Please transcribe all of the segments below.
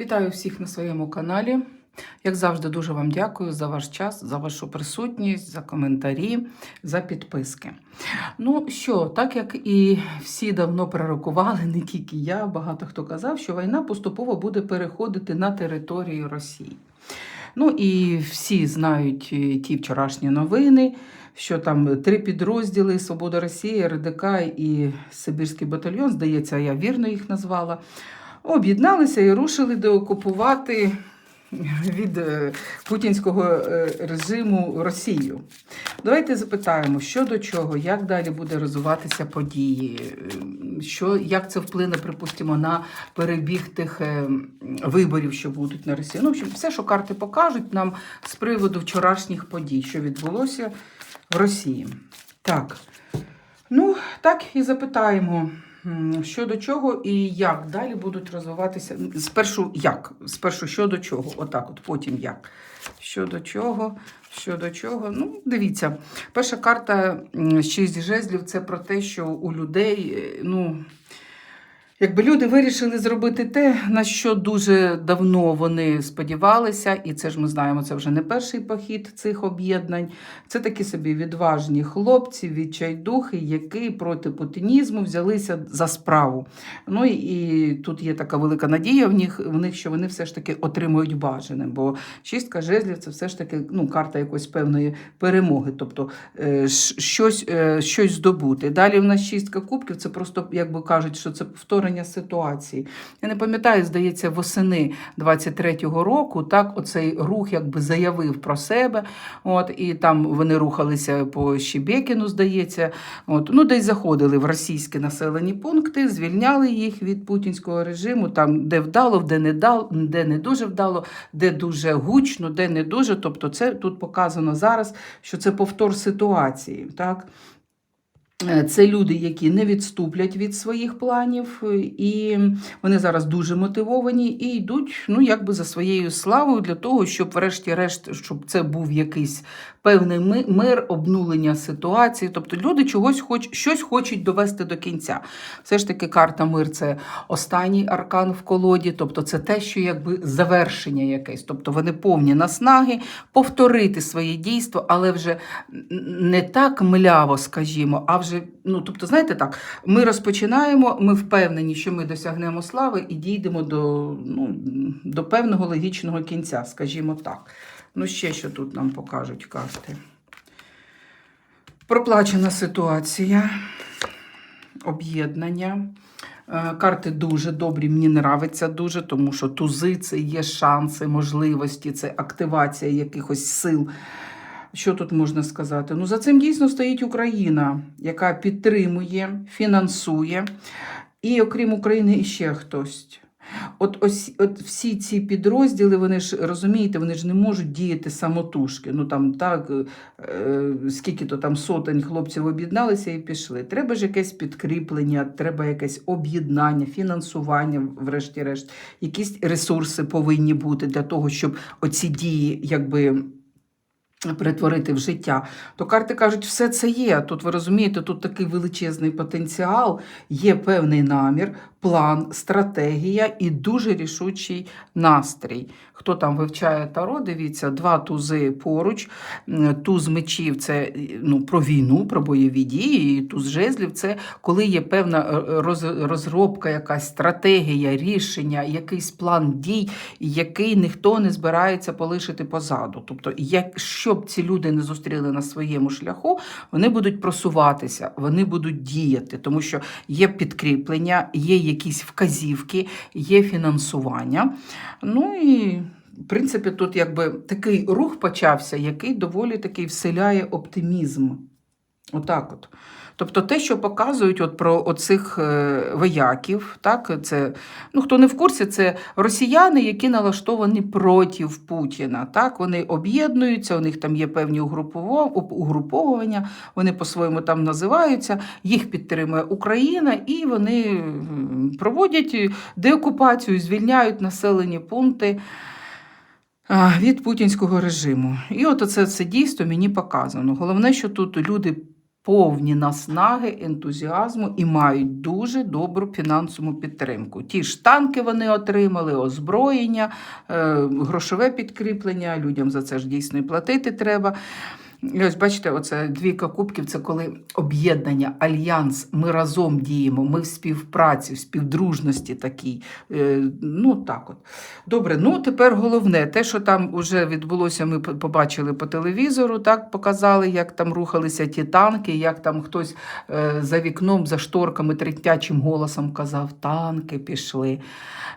Вітаю всіх на своєму каналі. Як завжди, дуже вам дякую за ваш час, за вашу присутність, за коментарі, за підписки. Ну що, так як і всі давно пророкували, не тільки я, багато хто казав, що війна поступово буде переходити на територію Росії. Ну і всі знають е, ті вчорашні новини, що там три підрозділи Свобода Росії, РДК і Сибірський батальйон, здається, я вірно їх назвала, об'єдналися і рушили деокупувати від е, путінського е, режиму Росію. Давайте запитаємо, що до чого, як далі буде розвиватися події, що, як це вплине, припустимо, на перебіг тих е, виборів, що будуть на Росії. Ну, в общем, все, що карти покажуть нам з приводу вчорашніх подій, що відбулося в Росії. Так, ну, так і запитаємо. М, Що до чого і як далі будуть розвиватися. Спершу як? Спершу що до чого, отак, от потім як. Що чого, що до чого. Ну, дивіться, перша карта шість жезлів це про те, що у людей, е, ну. Якби люди вирішили зробити те, на що дуже давно вони сподівалися, і це ж ми знаємо, це вже не перший похід цих об'єднань. Це такі собі відважні хлопці, відчайдухи, які проти путінізму взялися за справу. Ну і, тут є така велика надія в них, в них, що вони все ж таки отримують бажане. Бо шістка жезлів це все ж таки ну, карта якоїсь певної перемоги, тобто е, щось, е, щось здобути. Далі в нас шістка кубків, це просто, як би кажуть, що це повторення ситуації. Я не пам'ятаю, здається, восени 23-го року, так, оцей рух якби заявив про себе. От, і там вони рухалися по Щебекіну, здається. От, ну, десь заходили в російські населені пункти, звільняли їх від путінського режиму, там, де вдало, де не, дал, де не дуже вдало, де дуже гучно, де не дуже. Тобто, це тут показано зараз, що це повтор ситуації. Так? Е, Це люди, які не відступлять від своїх планів, е, і вони зараз дуже мотивовані і йдуть ну, якби за своєю славою для того, щоб, врешті-решт, щоб це був якийсь певний мир, обнулення ситуації. Тобто люди чогось хоч, щось хочуть довести до кінця. Все ж таки, карта мир це останній аркан в колоді, тобто це те, що якби завершення якесь. Тобто вони повні наснаги повторити своє дійство, але вже не так мляво, скажімо, а вже, ну тобто, знаєте так, ми розпочинаємо, ми впевнені, що ми досягнемо слави і дійдемо до, ну, до певного логічного кінця, скажімо так. Ну, ще що тут нам покажуть карти. Проплачена ситуація, об'єднання. Е, Карти дуже добрі, мені нравиться дуже, тому що тузи це є шанси, можливості, це активація якихось сил. Що тут можна сказати? Ну, за цим дійсно стоїть Україна, яка підтримує, фінансує. І окрім України, іще хтось. От ось от всі ці підрозділи, вони ж розумієте, вони ж не можуть діяти самотужки. Ну там так, е, скільки то там сотень хлопців об'єдналися і пішли. Треба ж якесь підкріплення, треба якесь об'єднання, фінансування, врешті-решт, якісь ресурси повинні бути для того, щоб оці дії, якби перетворити в життя, то карти кажуть, все це є. Тут ви розумієте, тут такий величезний потенціал, є певний намір, план, стратегія і дуже рішучий настрій. Хто там вивчає таро, дивіться, два тузи поруч. Туз мечів це ну, про війну, про бойові дії, і туз жезлів це коли є певна е, роз- розробка, якась стратегія, рішення, якийсь план дій, який ніхто не збирається полишити позаду. Тобто, якщо б ці люди не зустріли на своєму шляху, вони будуть просуватися, вони будуть діяти, тому що є підкріплення, є якісь вказівки, є фінансування. Ну і в принципі, тут якби такий рух почався, який доволі такий вселяє оптимізм. Отак от. Тобто те, що показують от про оцих е, вояків, так, це, ну хто не в курсі, це росіяни, які налаштовані проти Путіна. Так, вони об'єднуються, у них там є певні угруповування, вони по-своєму там називаються, їх підтримує Україна, і вони проводять деокупацію, звільняють населені пункти від путінського режиму. І от оце все дійство мені показано. Головне, що тут люди повні наснаги, ентузіазму і мають дуже добру фінансову підтримку. Ті ж танки вони отримали, озброєння, е, грошове підкріплення. Людям за це ж дійсно і платити треба. І ось бачите, оце двійка кубків це коли об'єднання, альянс, ми разом діємо, ми в співпраці, в співдружності такій. Е, ну так от. Добре, ну тепер головне, те, що там вже відбулося, ми побачили по телевізору, так показали, як там рухалися ті танки, як там хтось е, за вікном, за шторками третячим голосом казав, танки пішли.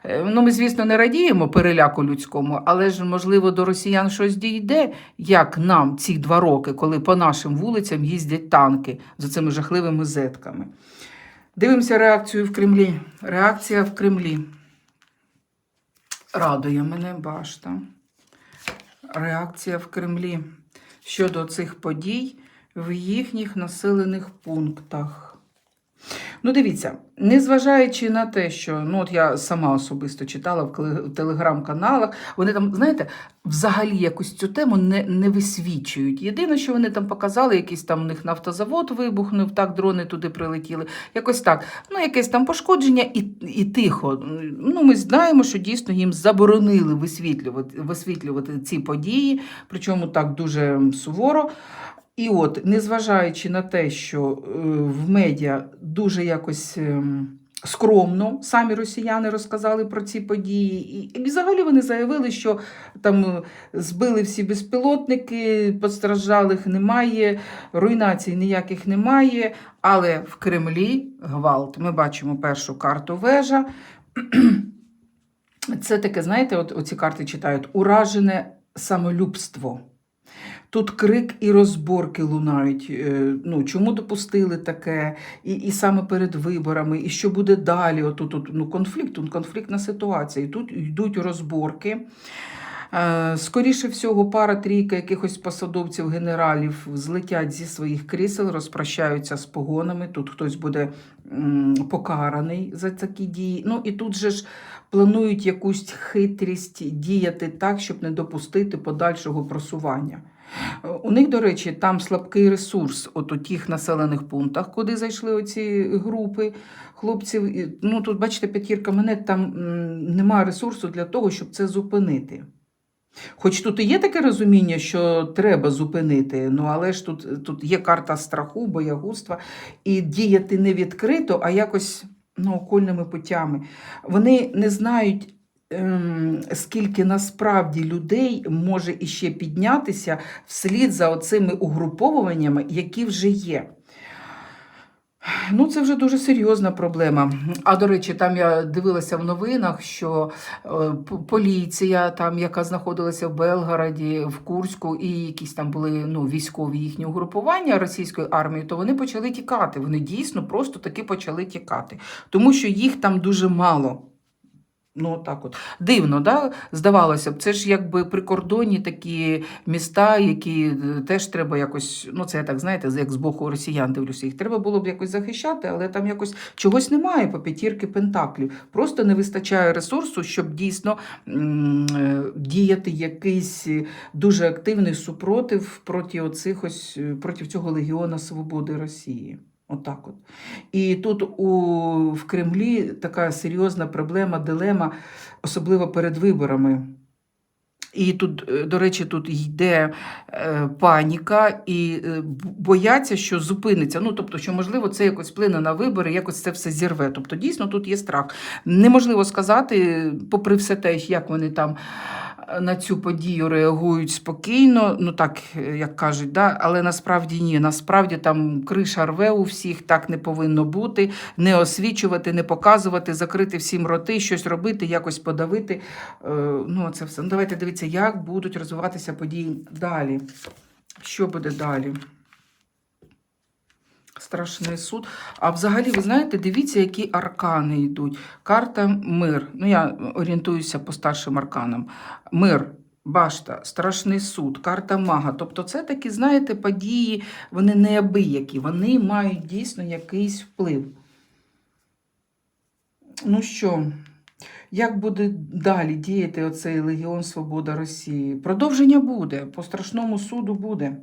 Е, Ну, ми, звісно, не радіємо переляку людському, але ж, можливо, до росіян щось дійде, як нам ці два роки, коли по нашим вулицям їздять танки за цими жахливими зетками. Дивимося реакцію в Кремлі. Реакція в Кремлі. Радує мене башта. Реакція в Кремлі щодо цих подій в їхніх населених пунктах. Ну, дивіться, незважаючи на те, що ну от я сама особисто читала в, телеграм-каналах, вони там, знаєте, взагалі якусь цю тему не, не висвічують. Єдине, що вони там показали, якийсь там у них нафтозавод вибухнув, так, дрони туди прилетіли. Якось так. Ну, якесь там пошкодження і, і тихо. Ну, ми знаємо, що дійсно їм заборонили висвітлювати, висвітлювати ці події, причому так дуже суворо. І от, незважаючи на те, що е, в медіа дуже якось ем, скромно самі росіяни розказали про ці події, і, взагалі вони заявили, що там е, збили всі безпілотники, постраждалих немає, руйнацій ніяких немає. Але в Кремлі гвалт. Ми бачимо першу карту вежа. Це таке, знаєте, от оці карти читають уражене самолюбство. Тут крик і розборки лунають. е, Ну, чому допустили таке, і, і саме перед виборами, і що буде далі? Отут, от, ну, конфлікт, конфліктна ситуація. І тут йдуть розборки. Е, Скоріше всього, пара-трійка якихось посадовців, генералів злетять зі своїх крісел, розпрощаються з погонами. Тут хтось буде покараний за такі дії. Ну і тут же ж планують якусь хитрість діяти так, щоб не допустити подальшого просування. У них, до речі, там слабкий ресурс от у тих населених пунктах, куди зайшли оці групи хлопців. Ну тут, бачите, п'ятірка монет, там немає ресурсу для того, щоб це зупинити. Хоч тут і є таке розуміння, що треба зупинити, ну але ж тут, тут є карта страху, боягузтва, і діяти не відкрито, а якось ну, окольними путями. Вони не знають, скільки насправді людей може іще піднятися вслід за оцими угруповуваннями, які вже є. Ну, це вже дуже серйозна проблема. А до речі, там я дивилася в новинах, що е, поліція, там, яка знаходилася в Белгороді, в Курську, і якісь там були ну, військові їхні угрупування російської армії, то вони почали тікати. Вони дійсно просто таки почали тікати, тому що їх там дуже мало. Ну, так от. Дивно, да? здавалося б, це ж якби прикордонні такі міста, які е, теж треба якось, ну це так знаєте, як з боку росіян дивлюся, їх треба було б якось захищати, але там якось чогось немає по п'ятірки пентаклів. Просто не вистачає ресурсу, щоб дійсно е, діяти якийсь дуже активний супротив проти оцих ось е, проти цього легіона свободи Росії. Отак от. І тут у, в Кремлі така серйозна проблема, дилема, особливо перед виборами. І тут, е, до речі, тут йде е, паніка і е, бояться, що зупиниться. Ну, тобто, що, можливо, це якось вплине на вибори, якось це все зірве. Тобто, дійсно, тут є страх. Неможливо сказати, попри все те, як вони там на цю подію реагують спокійно, ну так, як кажуть, да? але насправді ні. Насправді там криша рве у всіх, так не повинно бути. Не освічувати, не показувати, закрити всім роти, щось робити, якось подавити. Е, Ну, це все. Ну, давайте дивіться, як будуть розвиватися події далі. Що буде далі? Страшний суд. А взагалі, ви знаєте, дивіться, які аркани йдуть. Карта мир. Ну, я орієнтуюся по старшим арканам. Мир, башта, страшний суд, карта мага. Тобто, це такі, знаєте, події, вони неабиякі, вони мають дійсно якийсь вплив. Ну що, Як буде далі діяти оцей Легіон Свобода Росії? Продовження буде, по страшному суду буде.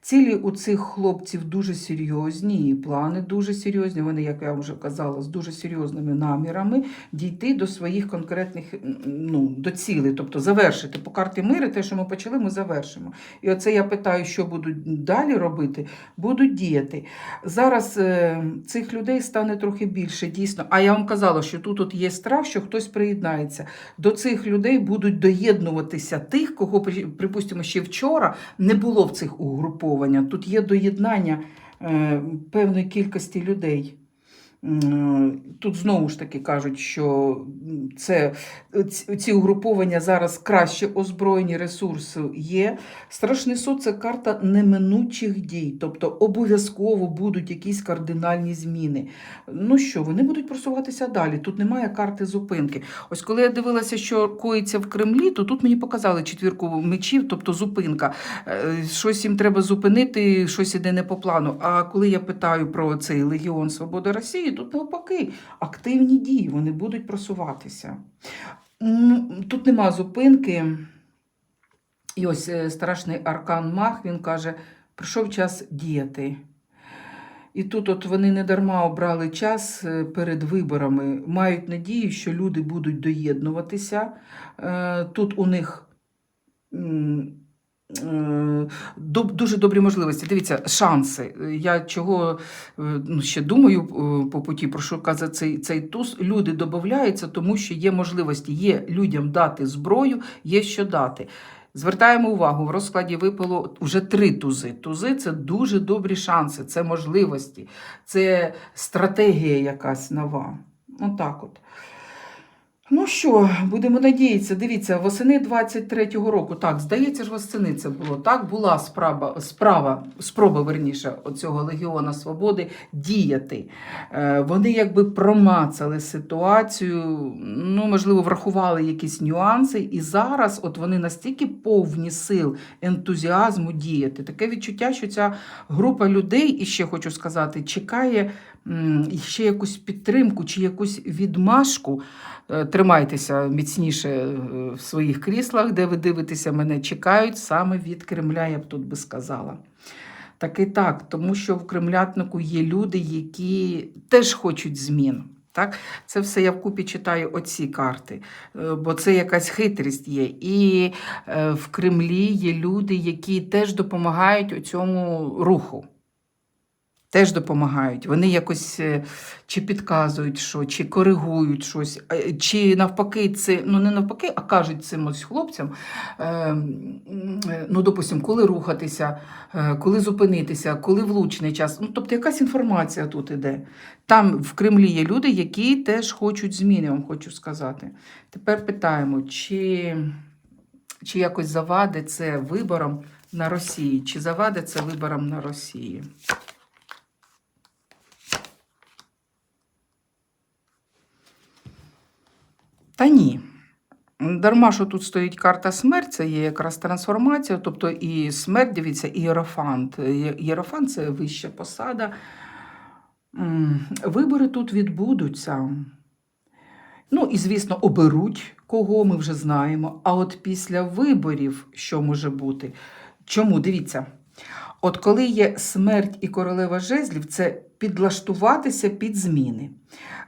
Цілі у цих хлопців дуже серйозні, і плани дуже серйозні. Вони, як я вже казала, з дуже серйозними намірами дійти до своїх конкретних ну, до цілей, тобто завершити по карті миру, те, що ми почали, ми завершимо. І оце я питаю, що будуть далі робити, будуть діяти. Зараз е, цих людей стане трохи більше, дійсно. А я вам казала, що тут от є страх, що хтось приєднається. До цих людей будуть доєднуватися тих, кого, припустимо, ще вчора не було в цих угрупованнях. Тут є доєднання е, певної кількості людей. М, Тут знову ж таки кажуть, що це ці- ці угруповання зараз краще озброєні, ресурси є. Страшний суд це карта неминучих дій, тобто обов'язково будуть якісь кардинальні зміни. Ну що, вони будуть просуватися далі. Тут немає карти зупинки. Ось коли я дивилася, що коїться в Кремлі, то тут мені показали четвірку мечів, тобто зупинка. Е, Щось їм треба зупинити, щось іде не по плану. А коли я питаю про цей Легіон Свободи Росії, тут навпаки активні дії, вони будуть просуватися. Тут нема зупинки. І ось е, страшний аркан Мах, він каже: прийшов час діяти. І тут от вони не дарма обрали час е, перед виборами, мають надію, що люди будуть доєднуватися. Е, Тут у них дуже добрі можливості. Дивіться, шанси. Я чого е, ну, ще думаю е, по путі, про що казати цей, цей туз. Люди додаються, тому що є можливості. Є людям дати зброю, є що дати. Звертаємо увагу, в розкладі випало вже три тузи. Тузи це дуже добрі шанси, це можливості, це стратегія якась нова. Отак от. Ну що, будемо надіятися, дивіться, восени 23-го року, так, здається ж, восени це було. Так, була справа, справа спроба верніше, оцього Легіона Свободи діяти. Е, Вони якби промацали ситуацію, ну, можливо, врахували якісь нюанси, і зараз от вони настільки повні сил, ентузіазму діяти. Таке відчуття, що ця група людей, і ще хочу сказати, чекає ще якусь підтримку чи якусь відмашку. Е, Тримайтеся міцніше е, в своїх кріслах, де ви дивитеся мене, чекають саме від Кремля, я б тут би сказала. Так і так, тому що в кремлятнику є люди, які теж хочуть змін. Так? Це все я вкупі читаю оці карти, е, бо це якась хитрість є. І в Кремлі є люди, які теж допомагають у цьому руху. Теж допомагають. Вони якось е, чи підказують що, чи коригують щось, е, чи навпаки, це ну не навпаки, а кажуть цим ось хлопцям. е, Ну, допустимо, коли рухатися, коли зупинитися, коли влучний час. Ну, тобто якась інформація тут іде. Там в Кремлі є люди, які теж хочуть зміни, вам хочу сказати. Тепер питаємо, чи, чи якось завадить це виборам на Росії, чи завадить це виборам на Росії? Та ні. Дарма, що тут стоїть карта смерть, це є якраз трансформація, тобто і смерть, дивіться, і єрофант. Єрофант це вища посада. Вибори тут відбудуться. Ну, і, звісно, оберуть кого ми вже знаємо. А от після виборів, що може бути? Чому? Дивіться. От коли є смерть і королева жезлів, це підлаштуватися під зміни.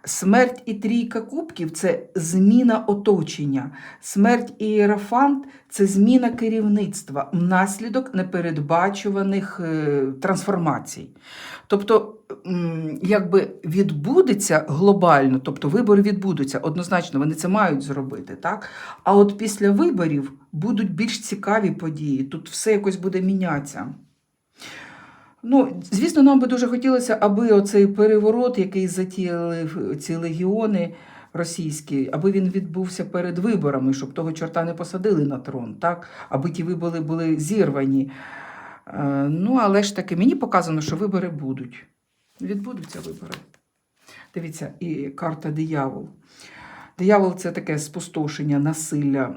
Смерть і трійка кубків це зміна оточення. Смерть і іерофант це зміна керівництва внаслідок непередбачуваних е, трансформацій. Тобто, якби відбудеться глобально, тобто вибори відбудуться, однозначно вони це мають зробити. Так? А от після виборів будуть більш цікаві події, тут все якось буде мінятися. Ну, звісно, нам би дуже хотілося, аби оцей переворот, який затіяли ці легіони російські, аби він відбувся перед виборами, щоб того чорта не посадили на трон, так? аби ті вибори були зірвані. Е, Ну, але ж таки, мені показано, що вибори будуть. Відбудуться вибори. Дивіться, і карта диявол. Диявол це таке спустошення, насилля,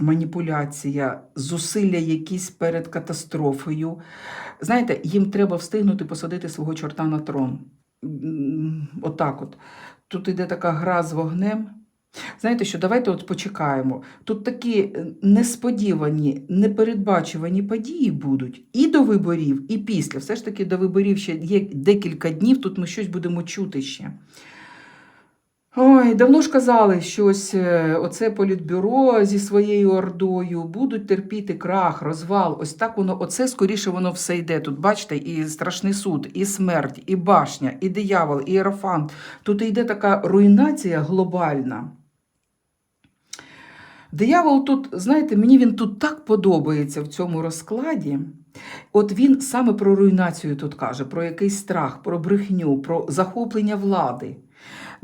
маніпуляція, зусилля якісь перед катастрофою. Знаєте, їм треба встигнути посадити свого чорта на трон. Отак от. Тут іде така гра з вогнем. Знаєте що, давайте от почекаємо. Тут такі е, несподівані, непередбачувані події будуть і до виборів, і після. Все ж таки до виборів ще є декілька днів, тут ми щось будемо чути ще. Ой, давно ж казали, що ось е, оце політбюро зі своєю ордою будуть терпіти крах, розвал. Ось так воно, оце скоріше воно все йде. Тут бачите, і страшний суд, і смерть, і башня, і диявол, і ерофант. Тут йде така руйнація глобальна. Диявол тут, знаєте, мені він тут так подобається в цьому розкладі. От він саме про руйнацію тут каже, про якийсь страх, про брехню, про захоплення влади.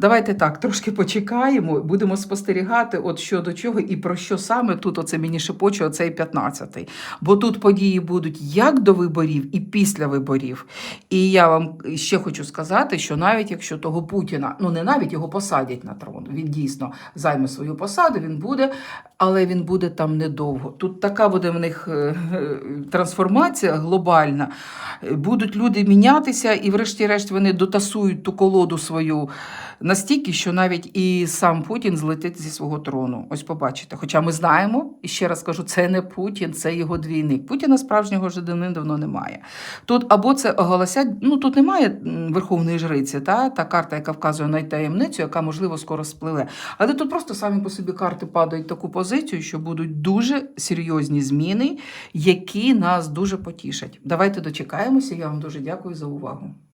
Давайте так, трошки почекаємо, будемо спостерігати, от що до чого і про що саме тут оце мені шепоче, оцей 15-й. Бо тут події будуть як до виборів і після виборів. І я вам ще хочу сказати, що навіть якщо того Путіна, ну не навіть його посадять на трон, він дійсно займе свою посаду, він буде, але він буде там недовго. Тут така буде в них е, трансформація глобальна. Будуть люди мінятися, і, врешті-решт, вони дотасують ту колоду свою настільки, що навіть і сам Путін злетить зі свого трону. Ось побачите. Хоча ми знаємо, і ще раз кажу, це не Путін, це його двійник. Путіна справжнього вже давним-давно немає. Тут або це оголосять, ну тут немає верховної жриці, та, та карта, яка вказує на таємницю, яка можливо скоро спливе. Але тут просто самі по собі карти падають в таку позицію, що будуть дуже серйозні зміни, які нас дуже потішать. Давайте дочекаємося. Я вам дуже дякую за увагу.